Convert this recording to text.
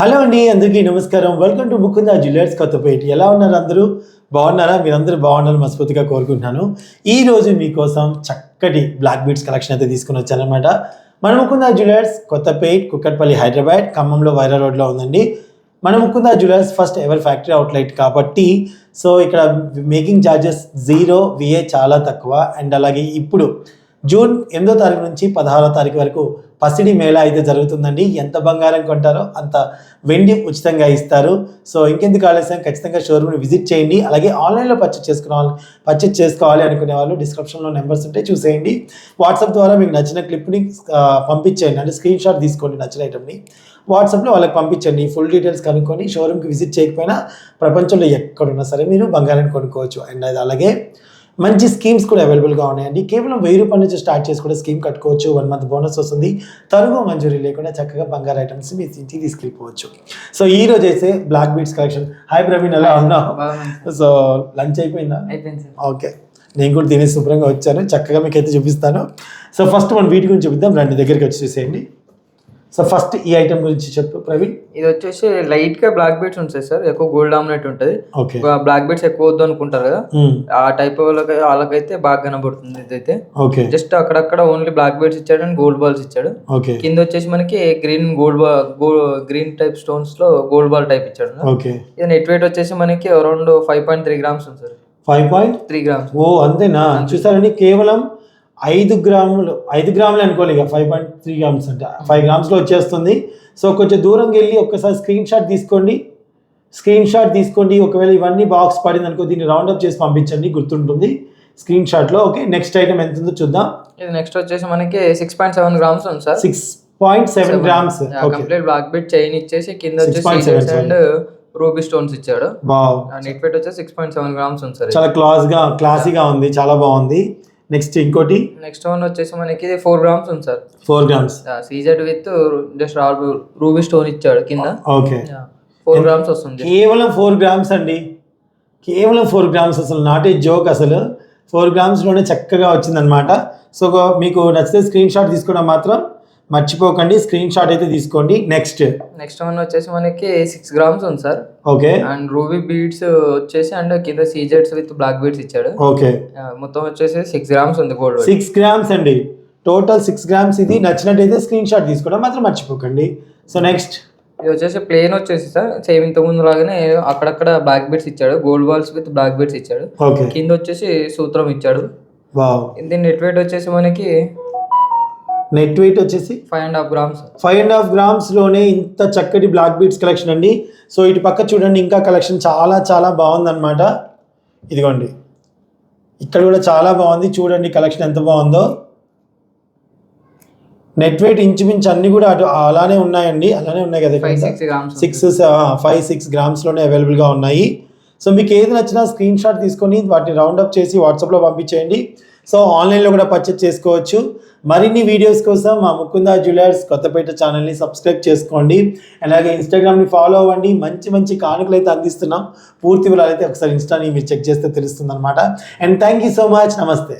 Hello అండి అందరికీ నమస్కారం. Welcome to Mukunda jewellers Kothapet. ఎలా ఉన్నారు అందరూ? బాగున్నారా? మీరందరూ బాగున్నారు మనస్ఫూర్తిగా కోరుకుంటున్నాను. ఈ రోజు మీకోసం చక్కటి బ్లాక్ బీట్స్ కలెక్షన్ అయితే తీసుకుని వచ్చానమాట మన ముకుందా జ్యువెలర్స్ కొత్తపేట్ కుక్కట్పల్లి హైదరాబాద్ ఖమ్మంలో వైరా రోడ్లో ఉందండి. మన Mukunda jewellers first ever factory outlet కాబట్టి సో ఇక్కడ మేకింగ్ ఛార్జెస్ జీరో విఏ చాలా తక్కువ. అండ్ అలాగే ఇప్పుడు జూన్ ఎనిమిదో తారీఖు నుంచి పదహారో తారీఖు వరకు పసిడి మేళా అయితే జరుగుతుందండి. ఎంత బంగారం కొంటారో అంత వెండి ఉచితంగా ఇస్తారు. సో ఇంకెందుకు ఆలస్యం? ఖచ్చితంగా షోరూమ్ని విజిట్ చేయండి. అలాగే ఆన్లైన్లో పర్చేస్ చేసుకోవాలి పర్చేస్ చేసుకోవాలి అనుకునే వాళ్ళు డిస్క్రిప్షన్లో నెంబర్స్ ఉంటే చూసేయండి. వాట్సాప్ ద్వారా మీకు నచ్చిన క్లిప్ని పంపించేయండి అంటే స్క్రీన్ షాట్ తీసుకోండి నచ్చిన ఐటమ్ని వాట్సాప్లో వాళ్ళకి పంపించండి. ఫుల్ డీటెయిల్స్ కనుక్కొని షోరూమ్కి విజిట్ చేయకపోయినా ప్రపంచంలో ఎక్కడున్నా సరే మీరు బంగారాన్ని కొనుక్కోవచ్చు. అండ్ అది అలాగే మంచి స్కీమ్స్ కూడా అవైలబుల్గా ఉన్నాయండి. కేవలం వెయ్యి రూపాయల నుంచి స్టార్ట్ చేసి కూడా స్కీమ్ కట్టుకోవచ్చు. వన్ మంత్ బోనస్ వస్తుంది. తరుగు మంజూరీ లేకుండా చక్కగా బంగారు ఐటమ్స్ మీ ఇంటికి తీసుకెళ్ళిపోవచ్చు. సో ఈ రోజు అయితే black beads collection. Hi Praveen ఎలా ఉన్నావు? సో లంచ్ అయిపోయిందా? ఓకే. నేను కూడా తినేసి శుభ్రంగా వచ్చాను. చక్కగా మీకు అయితే చూపిస్తాను. సో ఫస్ట్ మనం వీటి గురించి చూపిద్దాం. రండి దగ్గరికి వచ్చి చూసేయండి. సో ఫస్ట్ ఈ ఐటమ్ గురించి చెప్పు ప్రవీణ్. ఇది వచ్చేసి లైట్గా బ్లాక్ బీట్స్ ఉంటాయి సార్ ఎక్కువ గోల్డ్ డామినేట్ ఉంటుంది. బ్లాక్ బీట్స్ ఎక్కువ వద్దు అనుకుంటారు కదా. ఆ టైప్ వాళ్ళకి వాళ్ళకైతే బాగా కనబడుతుంది ఇదైతే. జస్ట్ అక్కడక్కడ ఓన్లీ బ్లాక్ బీట్స్ ఇచ్చాడు అండ్ గోల్డ్ బాల్స్ ఇచ్చాడు. కింద వచ్చేసి మనకి green gold ball green type స్టోన్స్లో gold ball type ఇచ్చాడు ఇది నెట్ వెయిట్ వచ్చేసి మనకి around five point three grams ఉంది sir. Five point three grams ఓ అంతేనా? చూసారండి కేవలం ఐదు గ్రాములు ఐదు గ్రాములు అనుకోవాలి ఇక ఫైవ్ పాయింట్ త్రీ గ్రామ్స్ అంటే. ఫైవ్ గ్రామ్స్లో వచ్చేస్తుంది. సో కొంచెం దూరంకి వెళ్ళి ఒక్కసారి స్క్రీన్ షాట్ తీసుకోండి. స్క్రీన్ షాట్ తీసుకోండి. ఒకవేళ ఇవన్నీ బాక్స్ పడింది అనుకో దీన్ని రౌండ్ అప్ చేసి పంపించండి. గుర్తుంటుంది. స్క్రీన్ షాట్లో ఓకే నెక్స్ట్ ఐటమ్ ఎంత ఉందో చూద్దాం. ఇది నెక్స్ట్ వచ్చేసి మనకి సిక్స్ పాయింట్ సెవెన్ గ్రామ్స్ ఉంది sir. Six point seven grams complete black bead chain ఇచ్చేసి కింద 6.7 వచ్చేసి అండ్ రూబీ స్టోన్స్ ఇచ్చాడు. నెట్ వెయిట్ వచ్చేసి సిక్స్ పాయింట్ సెవెన్ గ్రామ్స్ ఉంది సార్ చాలా క్లాస్గా క్లాసీగా ఉంది. చాలా బాగుంది. నెక్స్ట్ ఇంకోటి? నెక్స్ట్ వన్ వచ్చేసి మనకి ఫోర్ గ్రామ్స్ ఉంది sir. Four grams CZ with just ruby stone ఇచ్చాడు కింద. ఓకే ఫోర్ గ్రామ్స్ వస్తుంది. కేవలం ఫోర్ గ్రామ్స్ అండి. కేవలం ఫోర్ గ్రామ్స్ అసలు నాట్ ఏ జోక్ అసలు. ఫోర్ గ్రామ్స్లోనే చక్కగా వచ్చిందనమాట సో మీకు నచ్చితే స్క్రీన్ షాట్ తీసుకోవడం మాత్రం మర్చిపోకండి స్క్రీన్ షాట్ అయితే తీసుకోండి. నెక్స్ట్ నెక్స్ట్ వన్ వచ్చేసి మనకి సిక్స్ గ్రామ్స్ ఉంది sir. Okay and ruby beads వచ్చేసి అండ్ కింద సీజెడ్స్ విత్ బ్లాక్ బీడ్స్ ఇచ్చాడు. ఓకే మొత్తం వచ్చేసి సిక్స్ గ్రామ్స్ ఉంది గోల్డ్ సిక్స్ గ్రామ్స్ అండి. టోటల్ సిక్స్ గ్రామ్స్ ఇది. నచ్చినట్టయితే స్క్రీన్ షాట్ తీసుకోవడం మాత్రం మర్చిపోకండి. సో నెక్స్ట్ ఇది వచ్చేసి ప్లేన్ వచ్చేసి సార్. సేమ్ ఇంత ముందు లాగానే అక్కడక్కడ బ్లాక్ బీడ్స్ ఇచ్చాడు. Gold balls with black beads ఇచ్చాడు. ఓకే కింద వచ్చేసి సూత్రం ఇచ్చాడు. వావ్ దీని నెట్ వెయిట్ వచ్చేసి మనకి నెట్ వెయిట్ వచ్చేసి five and half grams five and half గ్రామ్స్లోనే ఇంత చక్కటి బ్లాక్ బీట్స్ కలెక్షన్ అండి. సో ఇటు పక్క చూడండి ఇంకా కలెక్షన్ చాలా చాలా బాగుందన్నమాట. ఇదిగోండి. ఇక్కడ కూడా చాలా బాగుంది. చూడండి కలెక్షన్ ఎంత బాగుందో. నెట్ వెయిట్ ఇంచుమించు అన్ని కూడా అటు అలానే ఉన్నాయండి. అలానే ఉన్నాయి కదా సిక్స్ ఫైవ్ సిక్స్ గ్రామ్స్లోనే అవైలబుల్గా ఉన్నాయి. సో మీకు ఏది నచ్చినా స్క్రీన్ షాట్ తీసుకొని వాటిని రౌండ్ అప్ చేసి వాట్సాప్లో పంపించేయండి. సో ఆన్లైన్లో కూడా పర్చేజ్ చేసుకోవచ్చు. మరిన్ని వీడియోస్ కోసం మా ముకుందా జ్యువెలర్స్ కొత్తపేట ఛానల్ని సబ్స్క్రైబ్ చేసుకోండి. అలాగే ఇన్స్టాగ్రామ్ని ఫాలో అవ్వండి. మంచి మంచి కానుకలు అయితే అందిస్తున్నాం. పూర్తి వివరాలు అయితే ఒకసారి ఇన్స్టాని మీరు చెక్ చేస్తే తెలుస్తుంది అనమాట and thank you so much నమస్తే